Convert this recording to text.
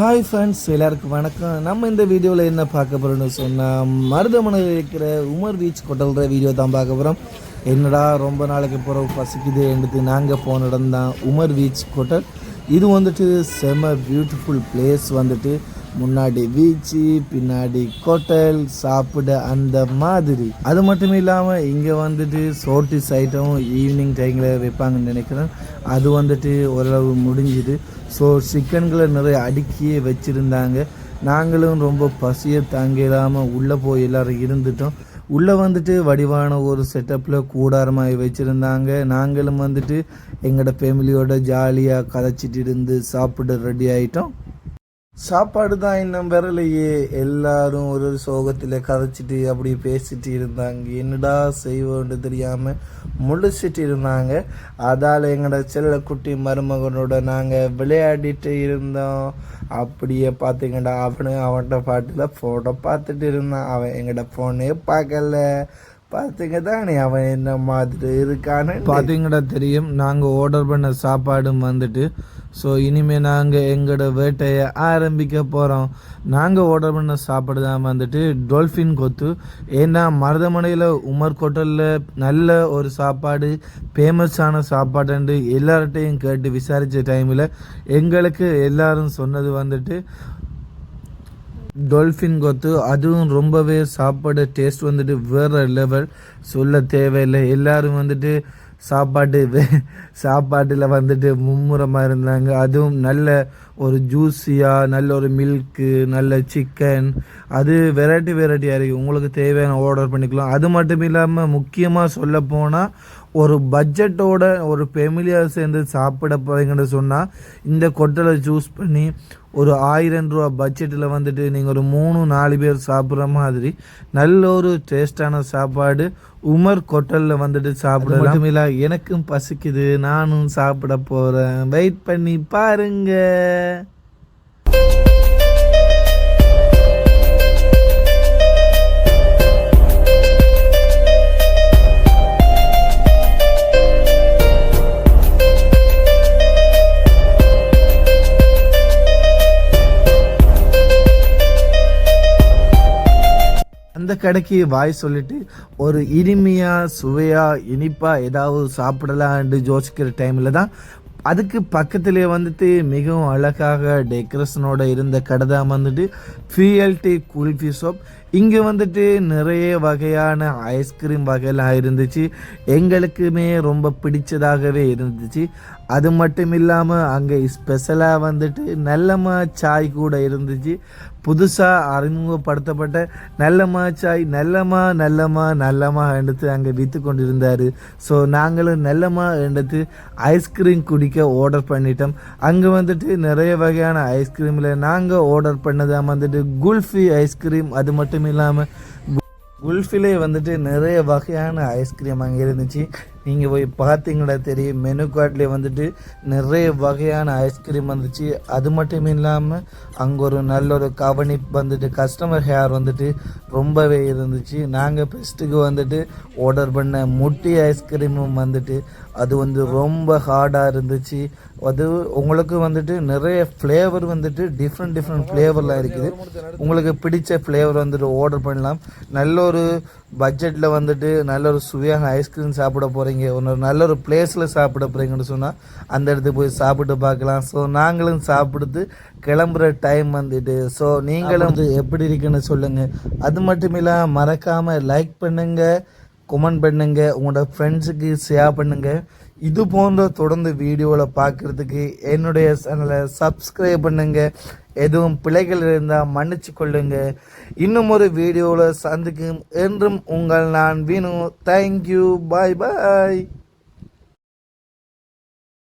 Hi friends எல்லாருக்கும் வணக்கம். நம்ம இந்த வீடியோவில் என்ன பார்க்க போகிறோம்னு சொன்னால் மருதமனையில் இருக்கிற உமர் பீச் கொட்டல்ற வீடியோ தான் பார்க்க போகிறோம் என்னடா ரொம்ப நாளைக்கு போகிற பசிக்குது எடுத்து நாங்கள் போன இடம் தான் உமர் பீச் கொட்டல் இது வந்துட்டு செம பியூட்டிஃபுல் பிளேஸ் வந்துட்டு முன்னாடி பீச்சு பின்னாடி ஹோட்டல் சாப்பிட அந்த மாதிரி. அது மட்டும் இல்லாமல் இங்கே வந்துட்டு சோட்டிஸ் ஐட்டம் ஈவினிங் டைமில் வைப்பாங்கன்னு நினைக்கிறேன். அது வந்துட்டு ஓரளவு முடிஞ்சுது. ஸோ சிக்கன்களை நிறைய அடுக்கியே வச்சுருந்தாங்க. நாங்களும் ரொம்ப பசியை தாங்கிடாமல் உள்ளே போய் எல்லோரும் இருந்துட்டோம். உள்ளே வந்துட்டு வடிவான ஒரு செட்டப்பில் கூடாரமாக வச்சுருந்தாங்க. நாங்களும் வந்துட்டு எங்களோட ஃபேமிலியோட ஜாலியாக கதைச்சிட்டு இருந்து சாப்பிட ரெடி ஆகிட்டோம் சாப்பாடு தான் இன்னும் வரலையே. எல்லாரும் ஒரு ஒரு சோகத்தில் கதைச்சிட்டு அப்படி பேசிட்டு இருந்தாங்க. என்னடா செய்வோன்னு தெரியாமல் முழிச்சிட்டு இருந்தாங்க. அதால் எங்களோட செல்ல குட்டி மருமகனோட நாங்கள் விளையாடிட்டு இருந்தோம். அப்படியே பார்த்தீங்கடா அவனு அவன்கிட்ட பாட்டில் ஃபோட்டோ பார்த்துட்டு இருந்தான். அவன் எங்களோட ஃபோனே பார்க்கல. பார்த்துங்க தானே அவன் என்ன மாதிரி இருக்கான்னு பார்த்தீங்கடா தெரியும் நாங்கள் ஆர்டர் பண்ண சாப்பாடும் வந்துட்டு ஸோ இனிமேல் நாங்கள் எங்களோட வேட்டையை ஆரம்பிக்க போகிறோம் நாங்கள் ஆர்டர் பண்ண சாப்பாடு தான் வந்துட்டு டொல்ஃபின் கொத்து. ஏன்னா மருதமனையில் உமர் ஹோட்டலில் நல்ல ஒரு சாப்பாடு ஃபேமஸான சாப்பாடுண்டு எல்லார்ட்டையும் கேட்டு விசாரித்த டைமில் எங்களுக்கு எல்லாரும் சொன்னது வந்துட்டு டொல்ஃபின் கொத்து அதுவும் ரொம்பவே சாப்பாடு டேஸ்ட் வந்துட்டு வேறு லெவல் சொல்ல தேவையில்லை. எல்லோரும் வந்துட்டு சாப்பாட்டு சாப்பாட்டில் வந்துட்டு மும்முரமாக இருந்தாங்க. அதுவும் நல்ல ஒரு ஜூஸியாக நல்ல ஒரு மில்க்கு நல்ல சிக்கன் அது வெரைட்டி வெரைட்டியாக இருக்குது உங்களுக்கு தேவையான ஆர்டர் பண்ணிக்கலாம். அது மட்டும் இல்லாமல் முக்கியமாக சொல்ல போனால் ஒரு பட்ஜெட்டோட ஒரு ஃபெமிலியாக சேர்ந்து சாப்பிட போறீங்கன்னு சொன்னால் இந்த கொட்டலை சூஸ் பண்ணி ஒரு ஆயிரம் ரூபா பட்ஜெட்டில் வந்துட்டு நீங்கள் ஒரு மூணு நாலு பேர் சாப்பிட்ற மாதிரி நல்ல ஒரு டேஸ்டான சாப்பாடு உமர் கொட்டலில் வந்துட்டு சாப்பிட மட்டும் இல்லை எனக்கும் பசிக்குது நானும் சாப்பிட போகிறேன் வெயிட் பண்ணி பாருங்கள் அந்த கடைக்கு வாய் சொல்லிட்டு ஒரு இனிமையா சுவையா இனிப்பா ஏதாவது சாப்பிடலான்னு யோசிக்கிற டைம்ல தான் அதுக்கு பக்கத்திலே வந்துட்டு மிகவும் அழகாக டெக்கரேஷனோட இருந்த கடை தான் வந்துட்டு ஃபிஎல்டி குல்ஃபி ஷாப் இங்கே வந்துட்டு நிறைய வகையான ஐஸ்கிரீம் வகையெல்லாம் இருந்துச்சு. எங்களுக்குமே ரொம்ப பிடிச்சதாகவே இருந்துச்சு. அது மட்டும் இல்லாமல் அங்கே ஸ்பெஷலாக வந்துட்டு நல்லம்மா சாய் கூட இருந்துச்சு. புதுசாக அறிமுகப்படுத்தப்பட்ட நல்லம்மா சாய் நல்லம்மா நல்லம்மா நல்லம்மா எடுத்து அங்கே விற்று கொண்டிருந்தார். ஸோ நாங்களும் நல்லம்மா எடுத்து ஐஸ்கிரீம் குடிக்க ஆர்டர் பண்ணிட்டோம். அங்கே வந்துட்டு நிறைய வகையான ஐஸ்கிரீமில் நாங்கள் ஆர்டர் பண்ணதாக வந்துட்டு குல்ஃபி ஐஸ்கிரீம் அது மட்டும் இல்லாமல் குல்ஃபிலே வந்துட்டு நிறைய வகையான ஐஸ்கிரீம் அங்கே இருந்துச்சு. நீங்கள் போய் பார்த்தீங்களா தெரியும் மெனு கார்டில் வந்துட்டு நிறைய வகையான ஐஸ்கிரீம் வந்துச்சு. அது மட்டும் இல்லாமல் அங்கே ஒரு நல்ல ஒரு கவனிப்பு வந்துட்டு கஸ்டமர் ஹேர் வந்துட்டு ரொம்பவே இருந்துச்சு. நாங்கள் ஃபஸ்ட்டுக்கு வந்துட்டு ஆர்டர் பண்ண முட்டி ஐஸ்கிரீமும் வந்துட்டு அது வந்து ரொம்ப ஹார்டாக இருந்துச்சு. அது உங்களுக்கு வந்துட்டு நிறைய ஃப்ளேவர் வந்துட்டு டிஃப்ரெண்ட் டிஃப்ரெண்ட் ஃப்ளேவர்லாம் இருக்குது. உங்களுக்கு பிடிச்ச ஃப்ளேவர் வந்துட்டு ஆர்டர் பண்ணலாம். நல்ல ஒரு பட்ஜெட்டில் வந்துட்டு நல்ல ஒரு சுவையான ஐஸ்கிரீம் சாப்பிட போகிறீங்க ஒரு நல்ல ஒரு பிளேஸில் சாப்பிட போகிறீங்கன்னு சொன்னால் அந்த இடத்துக்கு போய் சாப்பிட்டு பார்க்கலாம். ஸோ நாங்களும் சாப்பிடுத்து கிளம்புற டைம் வந்துட்டு. ஸோ நீங்களும் வந்து எப்படி இருக்குன்னு சொல்லுங்கள் அது மட்டும் இல்லாமல் மறக்காமல் லைக் பண்ணுங்கள் கமெண்ட் பண்ணுங்கள் உங்களோட ஃப்ரெண்ட்ஸுக்கு ஷேர் பண்ணுங்கள் இது போன்ற தொடர்ந்து வீடியோவில் பார்க்குறதுக்கு என்னுடைய சேனலை சப்ஸ்கிரைப் பண்ணுங்க. எதுவும் பிழைகள் இருந்தால் மன்னிச்சு கொள்ளுங்க. இன்னும் ஒரு வீடியோவில் சந்திக்கும். என்றும் உங்கள் நான் வீணு. தேங்க்யூ பாய் பாய்